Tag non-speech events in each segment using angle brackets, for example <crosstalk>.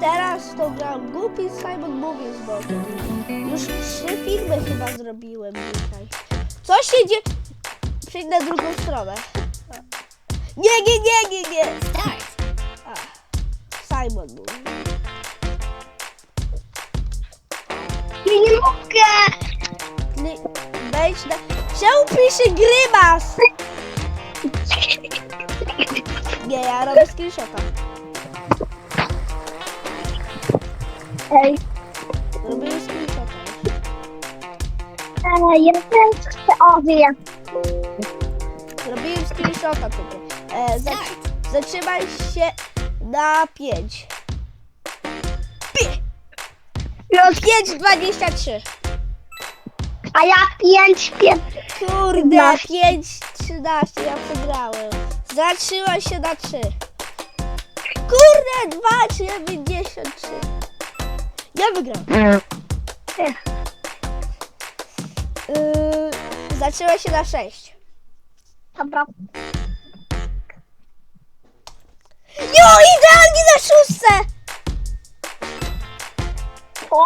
teraz to gram głupi Simon z bokiem. Już trzy filmy chyba zrobiłem dzisiaj. Co się dzieje? Przejdź na drugą stronę. Nie, nie, nie, nie, nie. A, Simon. Ja nie mogę! Kli- Wejdź na... Czemu pisze Grymas? Nie, ja robię screenshota. Ej, Robię screenshota. ej, ja też chcę, o wiem. Zrobiłem screenshota tylko. E, zac- zatrzymaj się na 5. Już, 5,23. a ja pięć, pięć. Kurde, Trzynaście. 5,13. Ja przegrałem. Zatrzymaj się na 3. Kurde, 2,93. Ja wygrałem. Yy, zatrzymaj się na 6. Dobra. Jo, idealnie na szóstce! O,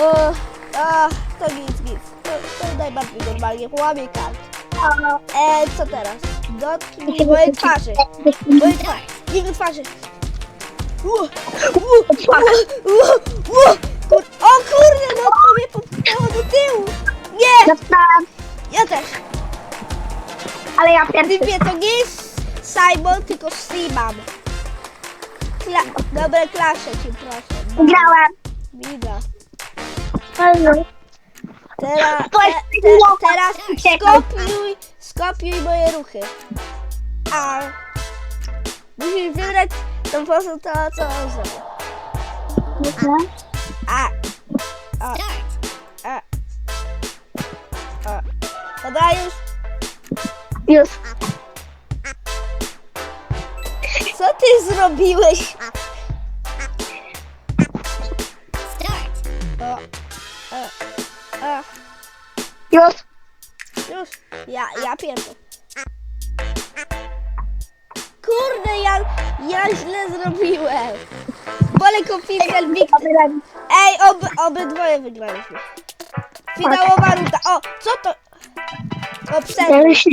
O, a, to nic, nic. To, to najbardziej normalnie, łamie kart. E, co teraz? Dotknij mojej twarzy. Mojej twarzy. Jego twarzy. U, u, u, u. Kur o kurde, no to mnie popchnęło do tyłu. Nie, ja też. ale ja pierwszy. Typie, to nie jest Simon, tylko Simon. Kla dobre klasze ci proszę. Grałem. Miga. Ej, Teraz, <laughs> te, te, teraz skopiuj, skopiuj moje ruchy. A musisz wybrać tą postać to, co on zrobił. A. A. A. A. Dobra, już. Już. Co ty zrobiłeś? O. A. A. Już. Już. Ja, ja pierwszy. Kurde, ja, ja źle zrobiłem. Boleko Pixel Victor. Ej, ob, obydwoje wygraliśmy. Finałowa runda. O, co to? O, się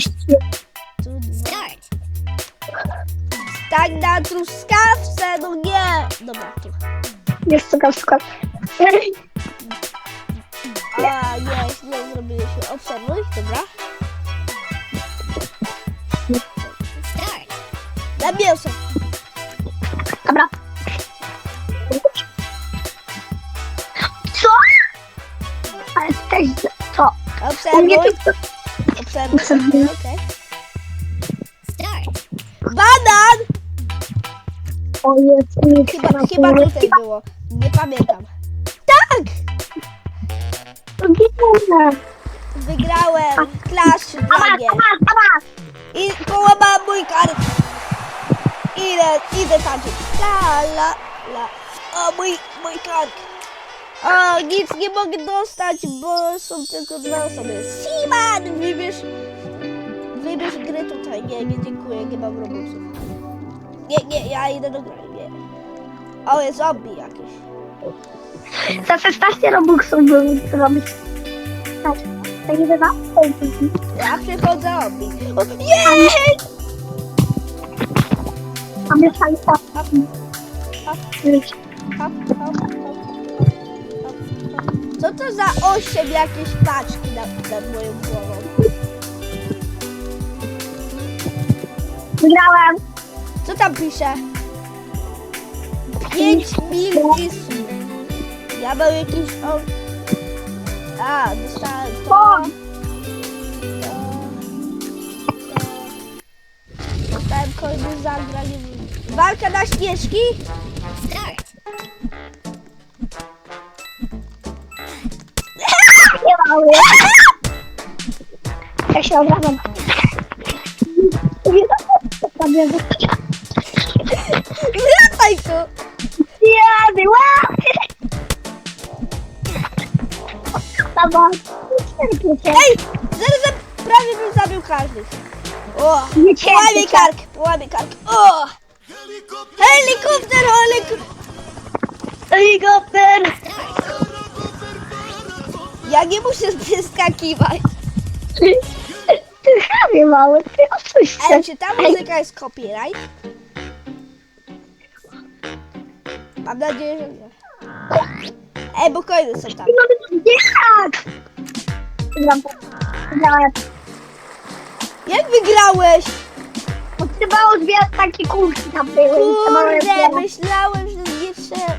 Tak na truskawce, no nie. Dobra, tu. Stukam, stukam. A, nie, źle zrobiliśmy. Obserwuj, dobra. Na mięso. Dobra. Co? Ale też co? Obserwuj, obserwuj. Okej. Okay. Banan! O jest, Chyba, chyba tutaj było. Nie pamiętam. Tak! Wygrałem Clash mnie. I połamałem mój kark. Idę, idę tańczyć. La, la, la. O, mój, mój kark. O, nic nie mogę dostać, bo są tylko dwa osoby. Siman, wybierz, wybierz grę tutaj. Nie, nie dziękuję, nie mam robuxów. Nie, nie, ja idę do gry, nie. O, jest zombie jakiś. Za 16 robuxów bym zrobić. Tak. Tak nie bywa? Ja przychodzę zombie. O, jej! Co to za osiem jakieś paczki nad, nad moją głową? Wygrałem. Co tam pisze? 5 mil isów. Ja mam jakiś... O... A, dostałem to. Dostałem kolejny zagranie. Walka na śnieżki? Nie mały. Ja się obrażam. Nie Wracaj tu! była. Dobra. Ej! Zaraz za- prawie bym zabił każdy. O! Nie cię, Łamie nie cię. kark! Łamie kark. O! Helikopter, helikopter! Helikopter! Ja nie muszę wyskakiwać. Ty chamie mały, ty osuś Ale czy ta muzyka jest copyright? Mam nadzieję, że nie. Ej, bo coiny są tam. Jak? Wygrałem. Jak wygrałeś? Bo trzeba zbierać takie kulki tam były. i trzeba je Kurde, zbierać. myślałem, że trzeba.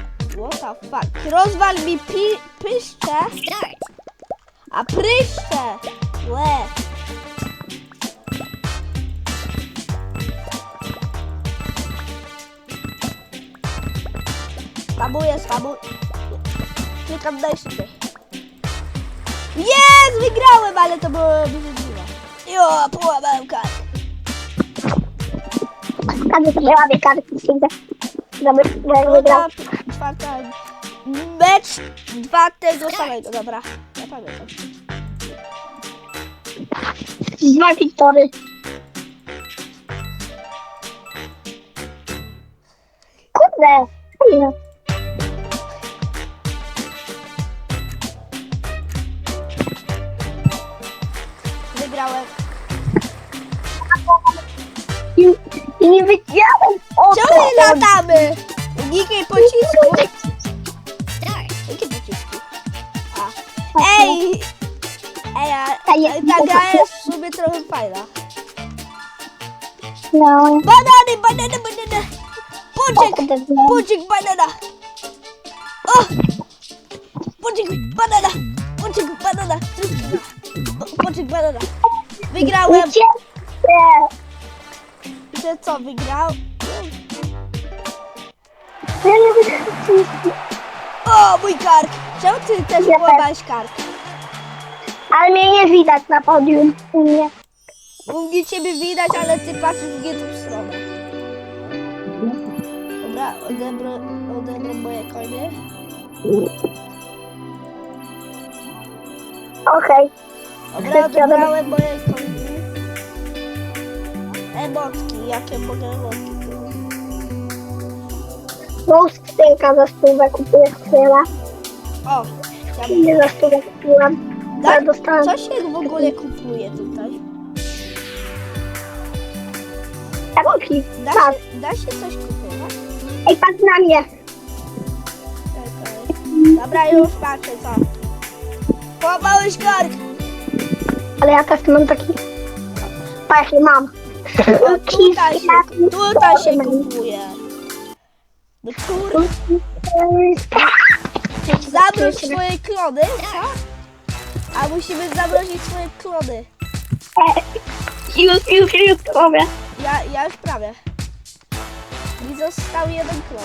What the fuck? Rozwal mi pi pyszcze, a pryszcze. Łe. Spamuję, spamuję. Klikam na szybę. Jest! Wygrałem, ale to było obrzydliwe. Jo, połamałem kartę. Tam sobie łapię kartki wszędzie. Dobra, jak wygrał. Druga, czwarta. Mecz dwa tego samego, dobra. Ja pamiętam. Dwa wiktory. Kurde. fajne. Wygrałem. I, I nie wiedziałem o Czemu nie to. latamy? Nikiej pocisku. Jakie pociski? A. Ej! Ej, a, ta gra jest w sumie trochę fajna. No. Banany, banany, banana! O Pączek! kurde, no. Pączek, banana! O! Pączek, banana! Pączek, banana! O, Pączek, banana! Wygrałem! Uciekcie. Że co, wygrał? Ja nie wiedziałem. O, mój kark! Czemu ty też Ja połamałeś kark? Ale mnie nie widać na podium. U mnie ciebie widać, ale ty patrzysz w nie tą stronę. Dobra, odebrę, odebrę moje konie. Okej. Dobra, odebrałem moje konie. Emotki, jakie mogę emotki? Bo skrzynka za stówę kupuję skrzynę. O, ja Nie za stówę kupiłam. Tak, dostałem. co się w ogóle kupuje tutaj? Emotki. Da Tak. się, da się coś kupować? Ej, patrz na mnie. Dobra, już patrzę, co? Połamałeś kark! Ale ja też mam taki... Pa, jaki mam. O, tutaj się, tutaj się kupuje. No kur... Zamroź swoje klony, co? A musimy zamrozić swoje klony. Już, już, już robię. Ja, ja już prawie. Mi został jeden klon.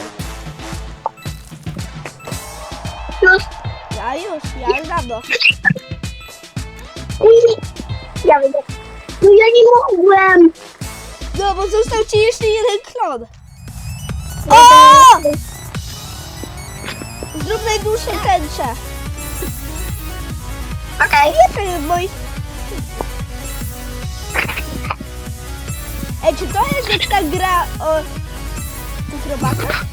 Już. Ja już, ja już dawno. Ja wyjdę. No ja nie mogłem. No, bo został ci jeszcze jeden klon. O! Zrób najdłuższą tęczę. Okej. Nie powiem moich... Ej, czy to jest jak ta gra o tych robakach?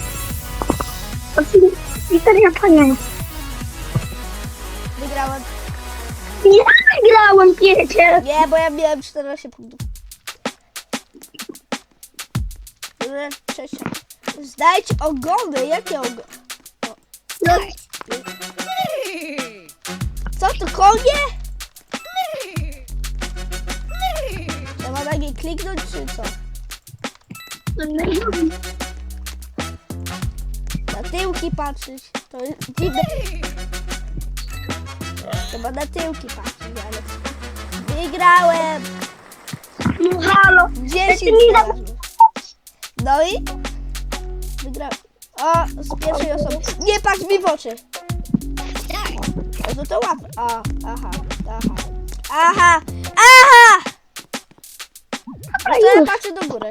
Wiktoria Panie. Wygrałem. Nie wygrałem, wiecie. Nie, bo ja miałem 14 punktów. Dobra, Cześć. Znajdź ogony. Jakie ogony? No, Co to konie? Trzeba na nie kliknąć czy co? Na tyłki patrzeć. To jest dziwne. Trzeba na tyłki patrzeć, ale... Wygrałem! no halo. 10 Ty mi da- znalazłem. No i? Wygrałem. O, z pierwszej osoby. Nie patrz mi w oczy! No to łap. O, aha, aha. Aha! Aha! No to ja patrzę do góry.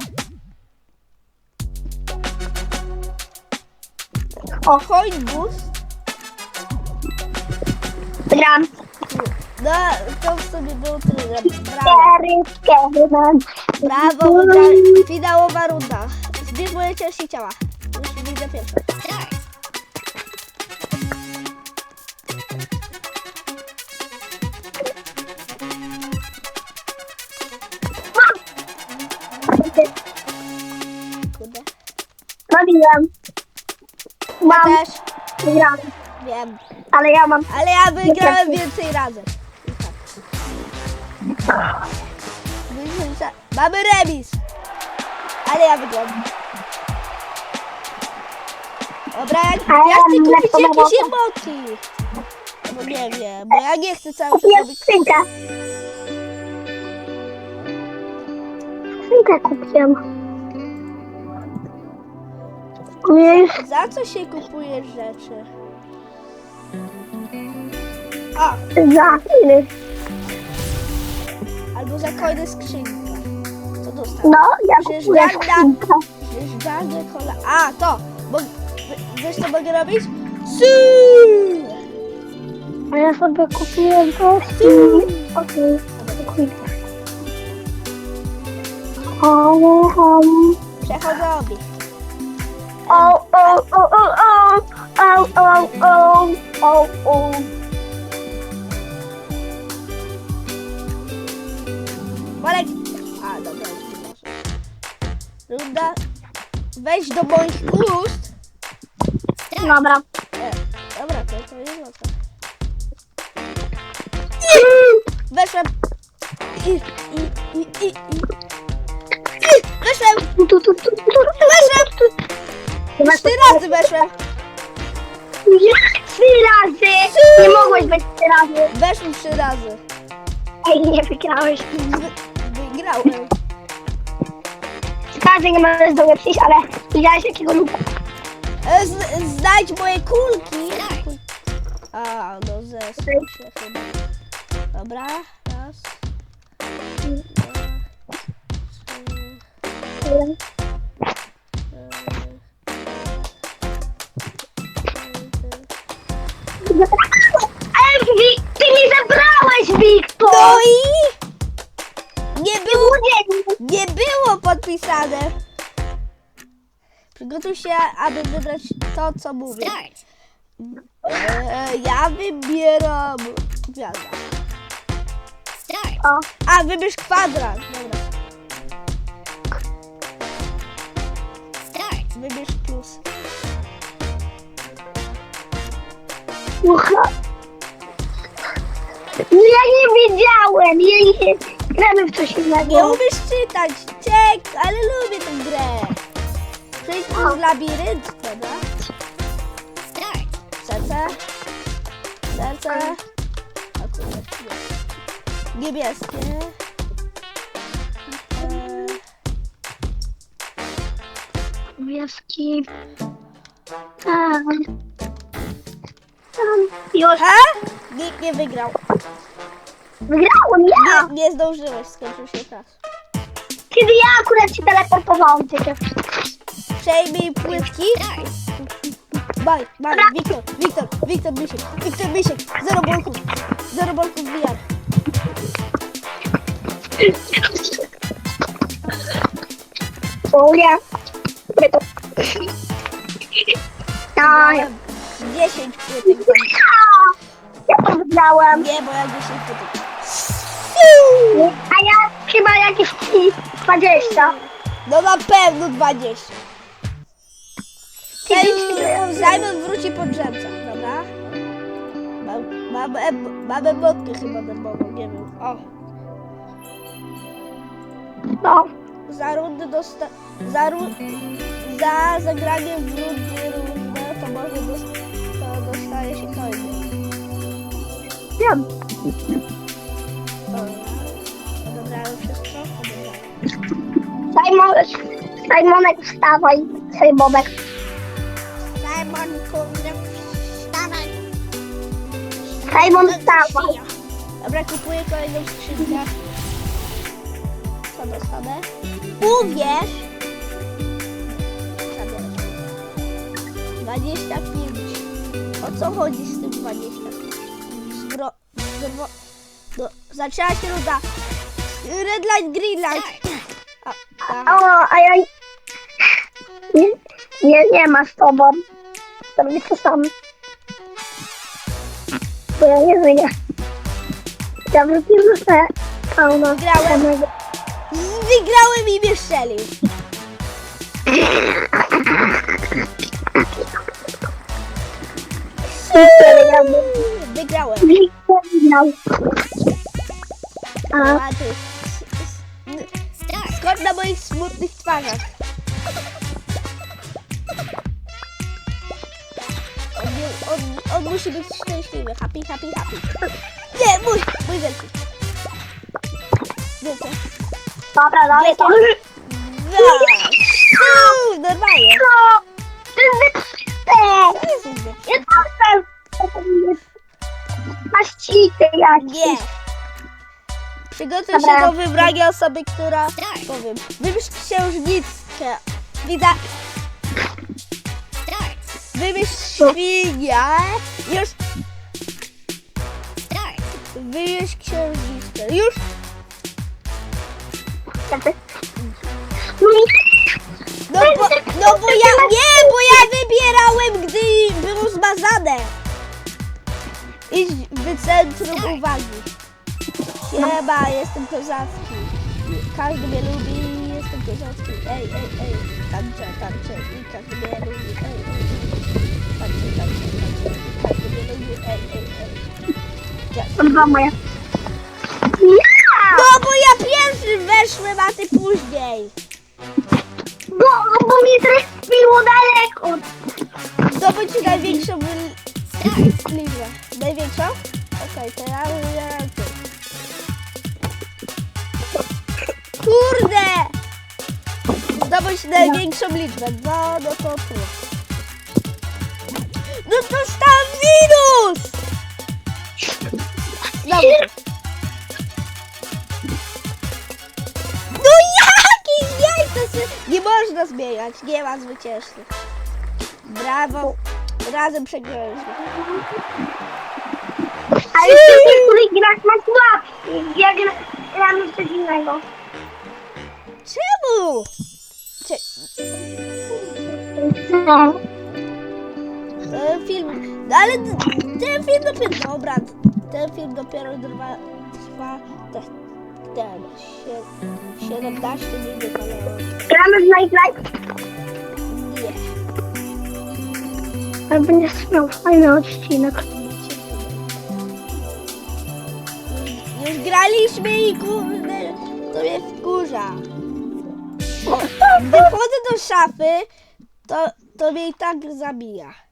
O. Boost. Gram. No, to w sobie było tyle. Brawo. Brawo, wygra... finałowa runda. Zbierz moje części ciała. Już widzę pierwszą. Kurde. Robiłem. Ja Mam, też wygrałem. wiem. Ale ja mam. Ale ja wygrałem więcej razy. I tak. Byliśmy za- Mamy remis. Ale ja wygrałem. Dobra, ja ty mam kupić jakieś emoty? Bo nie wiem, bo ja nie chcę cały czas robić... skrzynkę. Skrzynkę kupiłem. Wiesz, Za co się kupuje rzeczy? A, za ile? albo za coiny skrzynka. Co dostał? No, ja kupuję skrzynkę. Żadne kola... A, to! Bo, Wiesz co mogę robić? Siu! A ja sobie kupiłem to. Siu! Okej, dziękuję. Au, au. Przechodzę obiekt. o o o o o o o o au, au. Marek! A, dobra, już przepraszam. Runda, weź do moich ust Dobra. E, dobra, to, to jest łatwe. Weszłem. I, i, i, i, i. I, Weszłem! Tu, tu, tu, tu, tu, tu. Weszłem! Cztery razy weszłem! Jak trzy razy? Nie mogłeś być trzy razy. Weszłem trzy razy. Ej, nie wygrałeś. Wy, wygrałem. Każdy nie możesz do mnie przyjść, ale widziałeś jakiego lupa. E, Z, znajdź moje kulki. A, no zesłuch się chyba. Dobra, raz. dwa, trzy, ty mi zabrałeś, Wiktor! No i nie było, nie było podpisane. Przygotuj się, aby wybrać to, co mówię. E, ja wybieram gwiazda. O, A, wybierz kwadrat. Dobra. Wybierz plus. ucha. No ja nie wiedziałem, ja nie... Gramy w coś Nie innego. umiesz czytać, czek, ale lubię labirynt, prawda? Serce. Serce. Nie. Niebieskie. E. Tam. Tam. Już. Ha? Nikt nie wygrał. Wygrałem ja! Nie, nie zdążyłeś, skończył się czas. Kiedy ja akurat się teleportowałam ciebie. Przejmij płytki. Baj, baj, Wiktor, Wiktor, Wiktor Misiek, Wiktor Misiek, zero bolków, zero bolków VR. O. My to... Ja, 10 płytek. ja to wygrałem. Nie, bo ja 10 płytek. A ja chyba jakieś 20. No na pewno 20. Simon, wróci po drzemce, dobra? Mam- Mamy, mamy wodkę chyba darmową, nie wiem. O, No. za rundy dosta... Za, ru... za zagranie w rundy różne, to może dos... to dostaje się coiny. Wiem. Dobra. Odebrałem wszystko? Odebrałem. Simon, Simonek wstawaj. Simonek. Simon wstawaj. Dobra, kupuję kolejną skrzynkę. Co dostanę? Uwierz! Zabierać. 25. O co chodzi z tym 25? Zbro... Zbro... No, zaczęła się ruda. Red light, green light. Tak. O, a ja... Nie, nie, nie ma z tobą. To mnie to sam. Bo ja nie. Ja wróciłem sobie pełno. Grałem. samego. Wygrałem i mnie strzelił. Wygrałem. Wygrał. A, A ty. Skąd na moich smutnych twarzach? On, on, musi być szczęśliwy. Happy, happy, happy. Nie, mój, mój wielki. Wiecie. dobra, dalej to. Dwa. Uuu, Normalnie. No, jest inny. Ja to Masz cheaty jakieś. Nie. Przygotuj Dobra. się do wybrania osoby, która... Powiem. Wybierz księżniczkę. Widzę. Wybierz świnię. Już. Wybierz księżniczkę. Już. No bo, no bo ja... Nie, bo ja wybierałem, gdy było zmazane. Idź w centrum uwagi. Siema, jestem kozacki. Każdy mnie lubi, jestem kozacki. Ej, ej, ej. Tańczę, tańczę i mnie lubi. Ej, ej. Tańczę, tańczę, tańczę i mnie lubi. Ej, ej, ej. Ja- Dwa moje. No bo ja pierwszy weszłem, a ty później. Bo, bo mnie trespiło daleko. Zdobądź największą li- liczbę. Największą? Okej, to ja ja ty. Kurde! Zdobądź największą liczbę. No, no to tu. No to tam minus! Znowu. No jakiś jajce się... Nie można zmieniać, nie ma zwycięzców. Brawo. Razem przegraliśmy. Ale ty niektórych grach masz łapki. Ja gra, gramy coś innego. Czemu? No. ten film... No ale t- ten film dopiero... Dobra, ten film dopiero trwa... Trwa... Te, ten... Sie, 17 minut, ale... Gramy w Night Life. Nie. Ale będziesz miał fajny odcinek. Już graliśmy i kurde... To mnie wkurza. Wchodzę do szafy, to, to mnie i tak zabija.